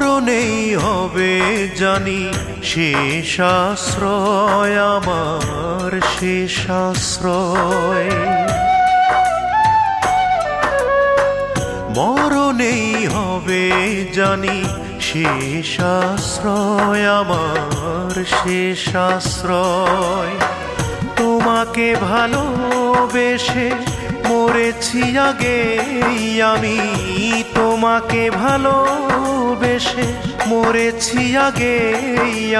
মরণেই হবে জানি শেষ আশ্রয় আমার শেষ আশ্রয় মরণেই হবে জানি শেষ আশ্রয় আমার শেষ আশ্রয় তোমাকে ভালোবেসে মরেছি আগে, আমি তোমাকে ভালোবেসে মরেছি আগে,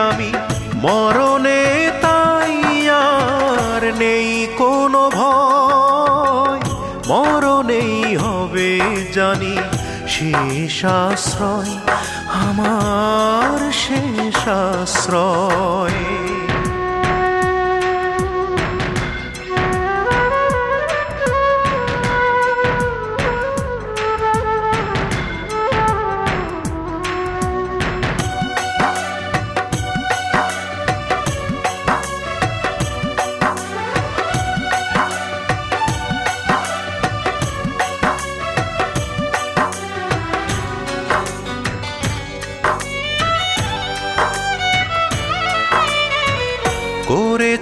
আমি মরণে তাই আর নেই কোনো ভয়। মরণেই হবে জানি শেষ আশ্রয়, আমার শেষ আশ্রয়।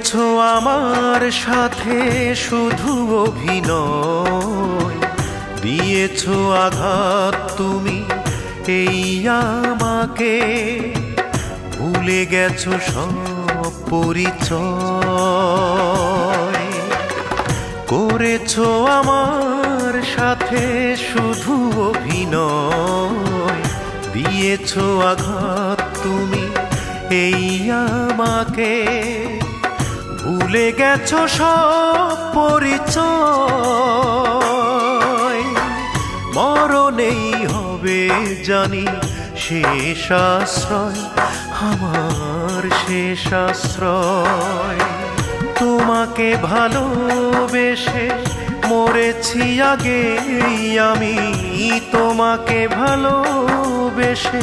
করেছ আমার সাথে শুধু অভিনয়। দিয়েছ আঘাত তুমি, এই আমাকে। ভুলে গেছো সব পরিচয়। করেছ আমার সাথে শুধু অভিনয়। দিয়েছ আঘাত তুমি, এই আমাকে। ভুলে গেছো সব পরিচয়। মরণেই হবে জানি শেষ আশ্রয়, আমার শেষ আশ্রয়। তোমাকে ভালোবেসে মরেছি আগে আমি, তোমাকে ভালোবেসে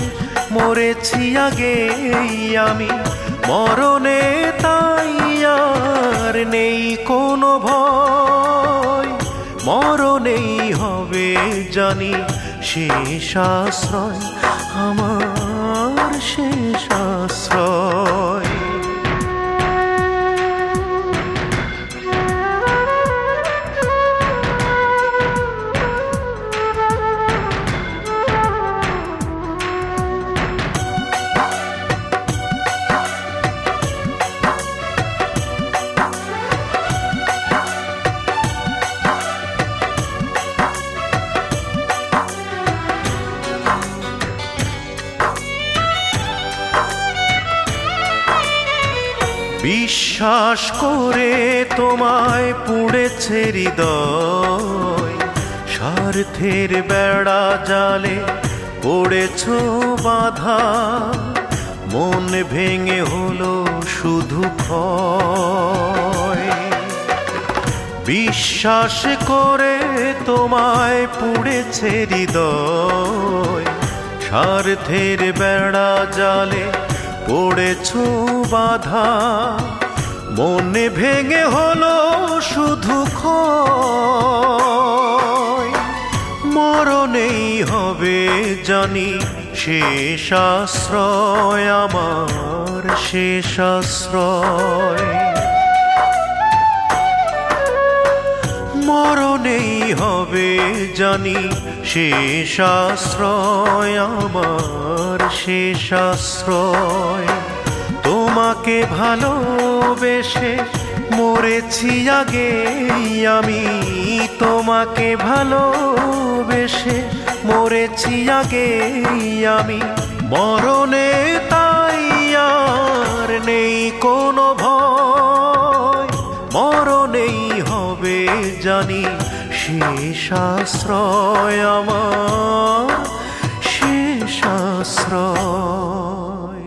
মরেছি আগে আমি। মরণে জানি শেষ আশ্রয় আমার শেষ আশ্রয় বিশ্বাস করে তোমায় পুড়েছে হৃদয়। স্বার্থের বেড়া জালে পড়েছ বাধা। মন ভেঙে হলো শুধু ক্ষয়। বিশ্বাস করে তোমায় পুড়েছে হৃদয়। স্বার্থের বেড়া জালে পড়েছ বাধা। মনে ভেঙে হলো শুধু মরণেই হবে জানি শেষ আশ্রয় আমার শেষ আশ্রয় হবে জানি আশ্রয় আমার শেষ আশ্রয় তোমাকে ভালোবেসে মরেছি আগে আমি, তোমাকে ভালোবেসে মরেছি আগে আমি। মরণে তাই আর নেই কোনো ভয়। হবে জানি শেষ আশ্রয় আমার শেষ আশ্রয়